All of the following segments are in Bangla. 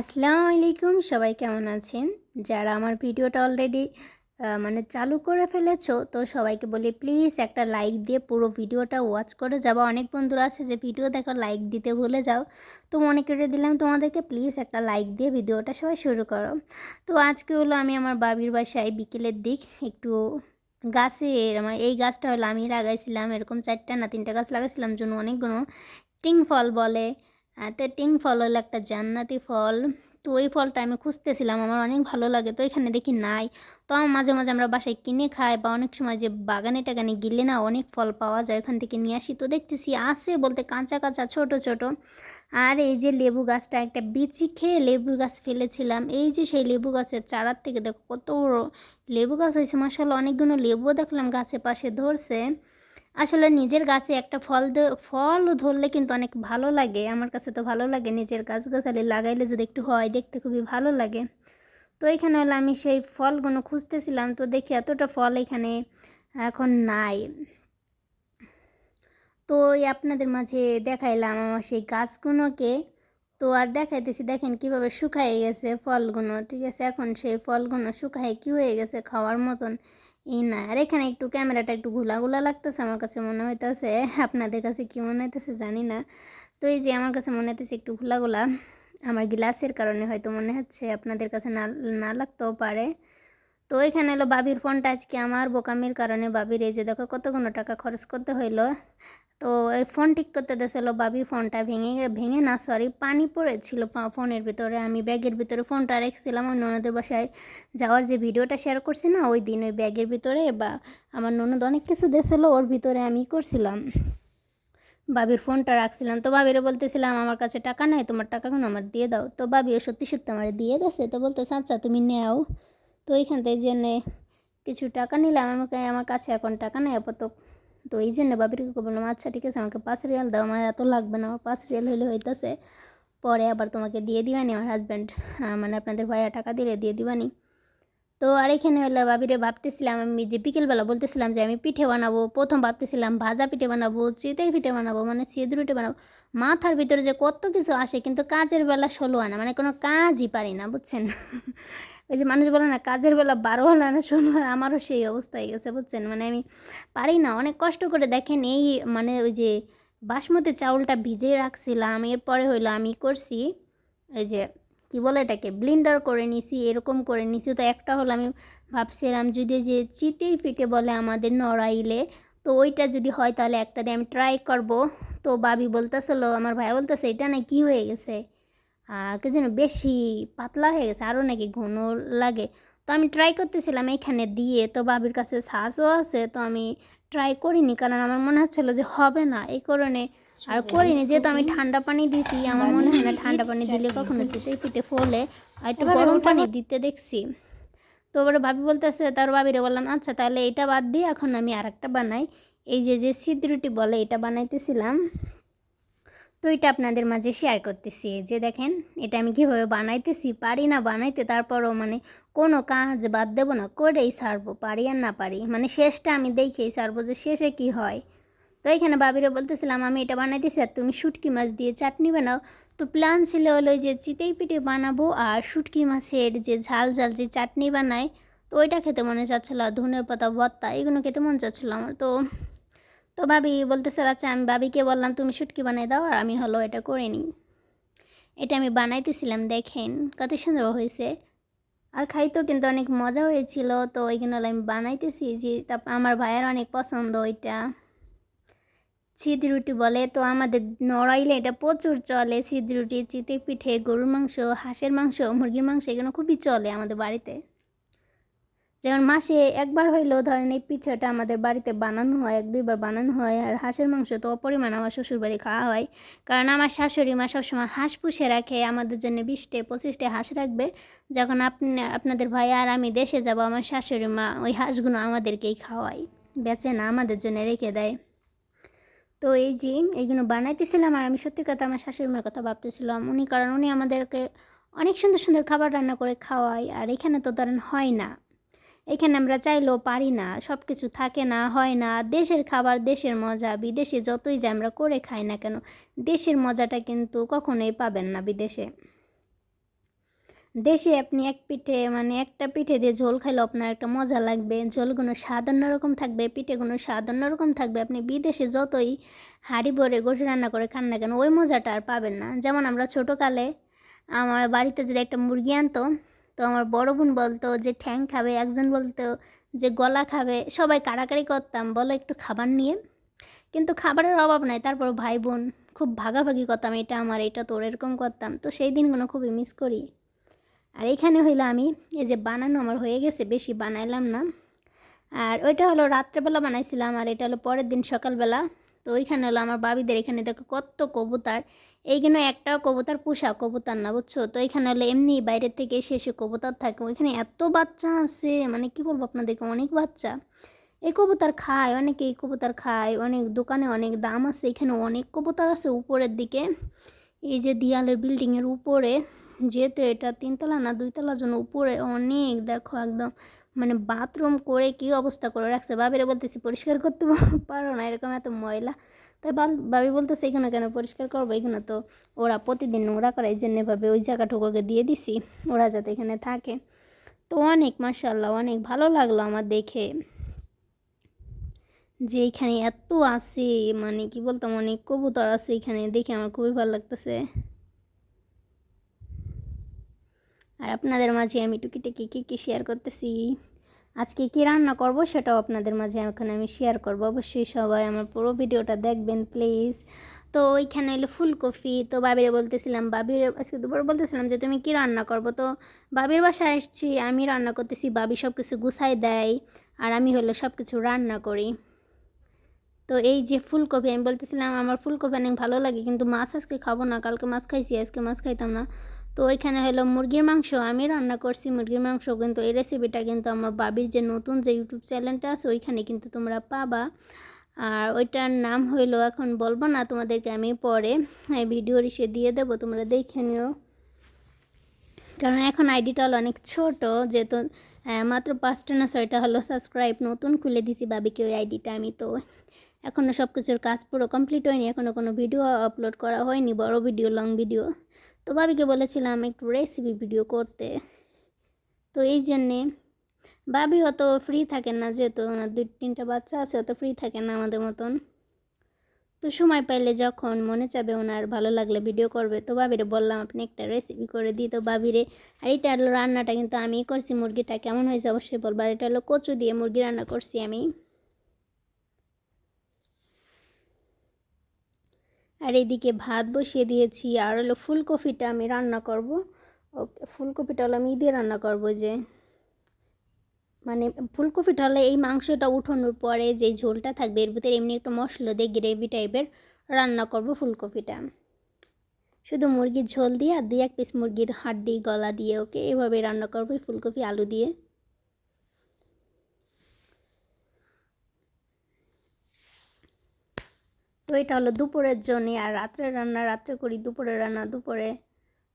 আসসালামু আলাইকুম, সবাই কেমন আছেন? যারা আমার ভিডিওটা অলরেডি মানে চালু করে ফেলেছো, তো সবাইকে বলি প্লিজ একটা লাইক দিয়ে পুরো ভিডিওটা ওয়াচ করে যাব। অনেক বন্ধুরা আছে যে ভিডিও দেখো লাইক দিতে ভুলে যাও। তো মনে করে দিলাম তোমাদেরকে প্লিজ একটা লাইক দিয়ে ভিডিওটা সবাই শুরু করো। তো আজকে হলো আমি আমার বাবির বাসায় বিকেলের দিক, একটু গাছের আমার এই গাছটা হলো আমি লাগাইছিলাম, এরকম চারটা না তিনটা গাছ লাগাইছিলাম, জন্য অনেকগুলো টিং ফল বলে তো টিং ফল হলো একটা জান্নাতি ফল। তো ওই ফলটা আমি খুঁজতেছিলাম, আমার অনেক ভালো লাগে, তো এখানে দেখি নাই। তো মাঝে মাঝে আমরা বাসায় কিনে খাই বা অনেক সময় যে বাগানে টাগানে গেলে না অনেক ফল পাওয়া যায়, ওখান থেকে নিয়ে আসি। তো দেখতেছি আছে বলতে কাঁচা কাঁচা, ছোট ছোট। আর এই যে লেবু গাছটা, একটা বিচি খেয়ে লেবু গাছ ফেলেছিলাম। এই যে সেই লেবু গাছের চারার থেকে দেখো কত লেবু গাছ হয়েছে মাসাল্লাহ অনেকগুলো লেবুও দেখলাম গাছে পাশে ধরছে। আসলে নিজের গাছে একটা ফল ফল ধরলে কিন্তু অনেক ভালো লাগে। আমার কাছে তো ভালো লাগে নিজের গাছগাছালি লাগাইলে যদি একটু হয় দেখতে খুবই ভালো লাগে। তো এখানে হলো আমি সেই ফলগুলো খুঁজতেছিলাম, তো দেখি এতটা ফল এখানে এখন নাই। তো আপনাদের মাঝে দেখাইলাম আমার সেই গাছগুলোকে। তো আর দেখাইতেছি, দেখেন কীভাবে শুকায় গেছে ফলগুলো, ঠিক আছে? এখন সেই ফলগুলো শুকায় কি হয়ে গেছে খাওয়ার মতন। এই না, আর এখানে একটু ক্যামেরাটা একটু ঘোলা ঘোলা লাগতেছে, আমার কাছে মনে হইতেছে, আপনাদের কাছে কী মনে হইতেছে জানি না। তো এই যে আমার কাছে মনে হইতেছে একটু ঘোলা ঘোলা আমার গ্লাসের কারণে হয়তো মনে হচ্ছে আপনাদের কাছে না না লাগতেও পারে। তো এখানে এলো বাবির ফোনটা আজকে আমার বোকামির কারণে বাবির এই যে দেখো কতগুলো টাকা খরচ করতে হইল। তো ফোন ঠিক করতে দেছিল বাবি ফোনটা ভেঙে ভেঙে না সরি পানি পড়েছিল ফোনের ভিতরে। আমি ব্যাগের ভিতরে ফোনটা রেখেছিলাম, ওই ননদের বাসায় যাওয়ার যে ভিডিওটা শেয়ার করছি না, ওই দিন ওই ব্যাগের ভিতরে বা আমার ননদ অনেক কিছু দিয়েছিল, ওর ভিতরে আমি করছিলাম। বাবির ফোনটা রাখছিলাম। তো বাবিরে বলতেছিলাম, আমার কাছে টাকা নাই, তোমার টাকাগুলো আমার দিয়ে দাও। তো বাবিও সত্যি সত্যি আমার দিয়ে দিয়েছে। তো বলতেছে আচ্ছা তুমি নেও। তো ওইখান থেকে জন্যে কিছু টাকা নিলাম, আমাকে, আমার কাছে এখন টাকা নেই, আপাতত তো এই জন্য বাবিরকে বললাম আচ্ছা ঠিক আছে, আমাকে পাঁচ রিয়াল দাও, আমার এত লাগবে না, আমার পাঁচ রিয়াল হলে হইতেছে। পরে আবার তোমাকে দিয়ে দিবানি আমার হাজব্যান্ড মানে আপনাদের ভাইয়া টাকা দিলে দিয়ে দিবানি। তো আর এখানে হলো বাবিরে ভাবতেছিলাম আমি যে বিকেলবেলা বলতেছিলাম যে আমি পিঠে বানাবো, প্রথম ভাবতেছিলাম ভাজা পিঠে বানাবো, চিতই পিঠে বানাবো মানে সিঁদুর পিঠে বানাবো। মাথার ভিতরে যে কত কিছু আসে, কিন্তু কাজের বেলা ষোলো আনা মানে কোনো কাজই পারি না, বুঝছেন? ওই যে মানুষ বলে না, কাজের বেলা বারো আনা না আনা আমারও সেই অবস্থা হয়ে গেছে, বুঝছেন? মানে আমি পারি না, অনেক কষ্ট করে দেখেন এই মানে ওই যে বাসমতি চাউলটা ভিজিয়ে রাখছিলাম, এরপরে হইল আমি করছি, ওই যে কি বলে এটাকে, ব্লিন্ডার করে নিছি, এরকম করে নিছি, তো একটা হলো আমি ভাবছিলাম যদি যে চিতেই পিঠে বলে আমাদের নড়াইলে, তো ওইটা যদি হয় তাহলে একটা দিয়ে আমি ট্রাই করব, তো বাবি বলতেছিল, আমার ভাই বলতেছে, এটা না কি হয়ে গেছে? কে যেন বেশি পাতলা হয়ে গেছে আরও নাকি ঘন লাগে। তো আমি ট্রাই করতেছিলাম এখানে দিয়ে তো বাবির কাছে শ্বাসও আছে তো আমি ট্রাই করিনি কারণ আমার মনে হচ্ছিল যে হবে না এই কারণে আর করিনি। যেহেতু আমি ঠান্ডা পানি দিছি আমার মনে হয় না ঠান্ডা পানি দিলে কখনো চিতই পিঠে ফোলে আর একটু গরম পানি দিতে দেখছি। তো এবারে ভাবি বলতেছে তার ভাবিরে বললাম আচ্ছা তাহলে এটা বাদ দিয়ে এখন আমি আর একটা বানাই। এই যে যে সিদ্ধ রুটি বলে এটা বানাইতেছিলাম। তো এটা আপনাদের মাঝে শেয়ার করতেছি। যে দেখেন, এটা আমি কীভাবে বানাইতেছি, পারি না বানাইতে, তারপরও মানে কোনো কাজ বাদ দেবো না, করেই সারবো পারি আর না পারি। মানে শেষটা আমি দেখেই সারবো যে শেষে কি হয়। তো এখানে বাবিরে বলতেছিলাম, আমি এটা বানাইতেছি আর তুমি শুটকি মাছ দিয়ে চাটনি বানাও তো প্ল্যান ছিল হলো যে চিতেই পিঠে বানাবো আর শুটকি মাছের যে ঝাল ঝাল যে চাটনি বানায় তো ওইটা খেতে মনে চাচ্ছিলো ধনের পাতা ভর্তা, এগুলো খেতে মন চাচ্ছিলো আমার। তো তো ভাবি বলতেছে আচ্ছা আমি ভাবিকে বললাম, তুমি শুটকি বানাই দাও, আর আমি হলো এটা করে নিই। এটা আমি বানাইতেছিলাম, দেখেন কত সুন্দর হয়েছে। আর খাইতেও কিন্তু অনেক মজা হয়েছিল, তো ওইখানে হলো আমি বানাইতেছি যে তারপর আমার ভাইয়ের অনেক পছন্দ ওইটা। সিদ্ধ রুটি বলে, তো আমাদের নড়াইলে এটা প্রচুর চলে সিদ্ধ রুটি চিতে পিঠে গরুর মাংস, হাঁসের মাংস, মুরগির মাংস, এগুলো খুবই চলে আমাদের বাড়িতে। যেমন মাসে একবার হইলেও ধরেন এই পিঠাটা আমাদের বাড়িতে বানানো হয়, এক দুইবার বানানো হয়, আর হাঁসের মাংস তো অপরিমাণ আমার শ্বশুরবাড়ি খাওয়া হয়। কারণ আমার শাশুড়ি মা সবসময় হাঁস পুষে রাখে, আমাদের জন্য বিশটে, পঁচিশটে হাঁস রাখবে। যখন আপনি, আপনাদের ভাই আর আমি দেশে যাব, আমার শাশুড়ি মা ওই হাঁসগুলো আমাদেরকেই খাওয়ায়, বেচে না, আমাদের জন্য রেখে দেয়। তো এই যে এইগুলো বানাইতেছিলাম, আর আমি সত্যি কথা আমার শাশুড়ি মার কথা ভাবতেছিলাম। উনি, কারণ উনি আমাদেরকে অনেক সুন্দর সুন্দর খাবার রান্না করে খাওয়ায়, আর এখানে তো ধরেন হয় না। এখানে আমরা চাইলেও পারি না সব কিছু থাকে না, হয় না। দেশের খাবার, দেশের মজা, বিদেশে যতই যে আমরা করে খাই না কেন, দেশের মজাটা কিন্তু কখনোই পাবেন না বিদেশে। দেশে আপনি এক পিঠে মানে একটা পিঠে দিয়ে ঝোল খাইলে আপনার একটা মজা লাগবে। ঝোলগুলো স্বাদ অন্যরকম থাকবে পিঠেগুলো স্বাদ অন্যরকম থাকবে। আপনি বিদেশে যতই হাঁড়ি ভরে গোটা রান্না করে খান না কেন, ওই মজাটা আর পাবেন না। যেমন আমরা ছোটোকালে আমার বাড়িতে যদি একটা মুরগি আনতো তো আমার বড় বোন বলতো যে, ঠ্যাং খাবে। একজন বলতো যে, গলা খাবে। সবাই কাড়াকাড়ি করতাম, বলো একটু খাবার নিয়ে। কিন্তু খাবারের অভাব নাই। তারপর ভাই বোন খুব ভাগাভাগি করতাম, এটা আমার, এটা তোর, এরকম করতাম। তো সেই দিনগুলো খুবই মিস করি। আর এখানে হইল আমি, এই যে বানানো আমার হয়ে গেছে, বেশি বানাইলাম না। আর ওইটা হলো রাত্রেবেলা বানাইছিলাম, আর এটা হলো পরের দিন সকালবেলা। তো ওইখানে হলো আমার বাবিদের এখানে দেখো কত কবুতার। এইখানে একটাও কবুতার, পোষা কবুতার না, বুঝছ? তো এখানে হলো এমনি বাইরের থেকে এসে এসে কবুতর থাকে। ওইখানে এত বাচ্চা আছে মানে কি বলব আপনাদেরকে, অনেক বাচ্চা। এই কবুতর খায়, অনেকে এই কবুতর খায়, অনেক দোকানে অনেক দাম আছে, এখানে অনেক কবুতর আছে উপরের দিকে। এই যে দিয়ালের বিল্ডিংয়ের উপরে, যেহেতু এটা তিনতলা না, দুইতলার জন্য উপরে, অনেক দেখো একদম মানে বাথরুম করে কি অবস্থা করে রাখছে? বাবিরা বলতেছি, পরিষ্কার করতে পারো না, এরকম এত ময়লা। তাই বাবি বলতেছে এখানে কেন পরিষ্কার করব? এগুলো তো ওরা প্রতিদিন নোংরা করে, এই জন্য ভাবে ওই জায়গাটুকুকে দিয়ে দিছি, ওরা যাতে এখানে থাকে। তো অনেক মাসাল্লাহ অনেক ভালো লাগল আমার দেখে। যে এখানে এত আছে মানে কি বলতাম, অনেক কবুতর আছে এখানে, দেখে আমার খুবই ভালো লাগতেছে। আর আপনাদের মাঝে আমি টুকিটাকি কী কী শেয়ার করতেছি? আজকে কী রান্না করব সেটাও আপনাদের মাঝে এখন আমি শেয়ার করব। অবশ্যই সবাই আমার পুরো ভিডিওটা দেখবেন প্লিজ তো ওইখানে এলো ফুলকপি। তো বাবিরে বলতেছিলাম, বাবির, আজকে দুপুর বলতেছিলাম যে তুমি কি রান্না করব? তো বাবির বাসায় আসছি, আমি রান্না করতেছি, বাবি সব কিছু গুছাই দেয়, আর আমি হলো সব কিছু রান্না করি। তো এই যে ফুলকপি, আমি বলতেছিলাম, আমার ফুলকপি অনেক ভালো লাগে, কিন্তু মাছ আজকে খাব না, কালকে মাছ খাইছি, আজকে মাছ খাইতাম না। তো ওইখানে হলো মুরগির মাংস, আমি রান্না করছি মুরগির মাংস, কিন্তু এই রেসিপিটা কিন্তু আমার বাবির যে নতুন যে ইউটিউব চ্যানেলটা আছে, ওইখানে কিন্তু তোমরা পাবা। আর ওইটার নাম হইল, এখন বলব না তোমাদেরকে, আমি পরে ভিডিও রিসে দিয়ে দেবো, তোমরা দেখে নিও। কারণ এখন আইডিটা হলো অনেক ছোট, যেহেতু মাত্র পাঁচটা না ছয়টা হলো সাবস্ক্রাইব নতুন খুলে দিছি বাবিকে ওই আইডিটা আমি, তো এখনও সব কিছুর কাজ পুরো কমপ্লিট হয়নি এখনও কোনো ভিডিও আপলোড করা হয়নি, বড় ভিডিও লং ভিডিও তো ভাবিকে বলেছিলাম একটু রেসিপি ভিডিও করতে। তো এই জন্যে ভাবি অত ফ্রি থাকেন না, যেহেতু ওনার দুই, তিনটা বাচ্চা আছে, অত ফ্রি থাকে না আমাদের মতন। তো সময় পাইলে যখন মনে চাবে ওনার ভালো লাগলে ভিডিও করবে, তো বাবিরে বললাম, আপনি একটা রেসিপি করে দিই। তো বাবিরে আর এটা হলো রান্নাটা কিন্তু আমি করছি, মুরগিটা কেমন হয়েছে অবশ্যই বলবার এটা হলো কচু দিয়ে মুরগি রান্না করছি আমি। আর এদিকে ভাত বসিয়ে দিয়েছি, আর হলো ফুলকপিটা আমি রান্না করব। ওকে, ফুলকপিটা হলো আমি দিয়ে রান্না করব যে মানে ফুলকপিটা হলে এই মাংসটা উঠানোর পরে যে ঝোলটা থাকবে, এর ভিতরে এমনি একটু মশলা দিয়ে গ্রেভি টাইপের রান্না করব ফুলকপিটা। শুধু মুরগির ঝোল দিয়ে আর দুই এক পিস মুরগির হাড্ডি, গলা দিয়ে, ওকে, এভাবে রান্না করব ফুলকপি, আলু দিয়ে। তো এটা হলো দুপুরের জন্যে, আর রাত্রে রান্না, রাত্রে করি, দুপুরে রান্না, দুপুরে।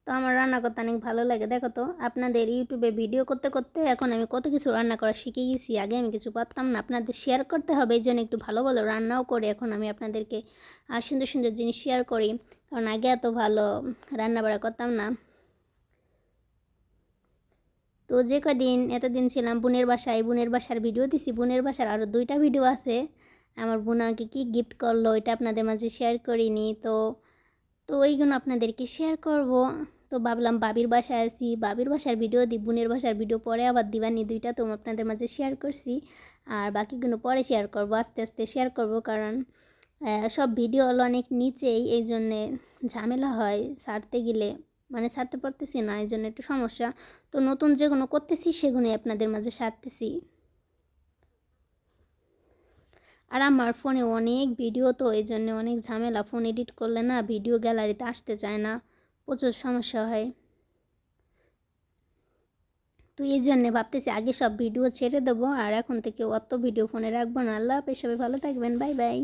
তো আমার রান্না করতে অনেক ভালো লাগে, দেখো তো। আপনাদের ইউটিউবে ভিডিও করতে করতে এখন আমি কত কিছু রান্না করা শিখে গেছি। আগে আমি কিছু পারতাম না, আপনাদের শেয়ার করতে হবে, এই জন্য একটু ভালো ভালো রান্নাও করে। এখন আমি আপনাদেরকে সুন্দর সুন্দর জিনিস শেয়ার করি, কারণ আগে এত ভালো রান্না বাড়া করতাম না। তো যে কদিন, এতদিন ছিলাম বোনের বাসায়, বোনের বাসার ভিডিও দিছি, বোনের বাসার আরও দুইটা ভিডিও আছে। আমার বোন আমাকে কী গিফট করল, এটা আপনাদের মাঝে শেয়ার করিনি, তো তো ওইগুলো আপনাদেরকে শেয়ার করব। তো ভাবলাম বাবির বাসায় আসি বাবির বাসার ভিডিও দিই বোনের বাসার ভিডিও পরে আবার দিবানি দুইটা, তো আপনাদের মাঝে শেয়ার করছি। আর বাকিগুলো পরে শেয়ার করব, আস্তে আস্তে শেয়ার করব, কারণ সব ভিডিও হলো অনেক নিচেই, এই জন্যে ঝামেলা হয় ছাড়তে গেলে। মানে ছাড়তে পারতেছি না, এই জন্য একটু সমস্যা। তো নতুন যেগুলো করতেছি, সেগুলোই আপনাদের মাঝে সারতেছি। আর আমার ফোনে অনেক ভিডিও তো, এই জন্য অনেক ঝামেলা। ফোন এডিট করলে না ভিডিও গ্যালারিতে আসতে চায় না, প্রচুর সমস্যা হয়। তো এই জন্যে ভাবতেছি আগে সব ভিডিও ছেড়ে দেবো, আর এখন থেকে অত ভিডিও ফোনে রাখব না। আল্লাহ হাফেজ, সবাই ভালো থাকবেন, বাই বাই।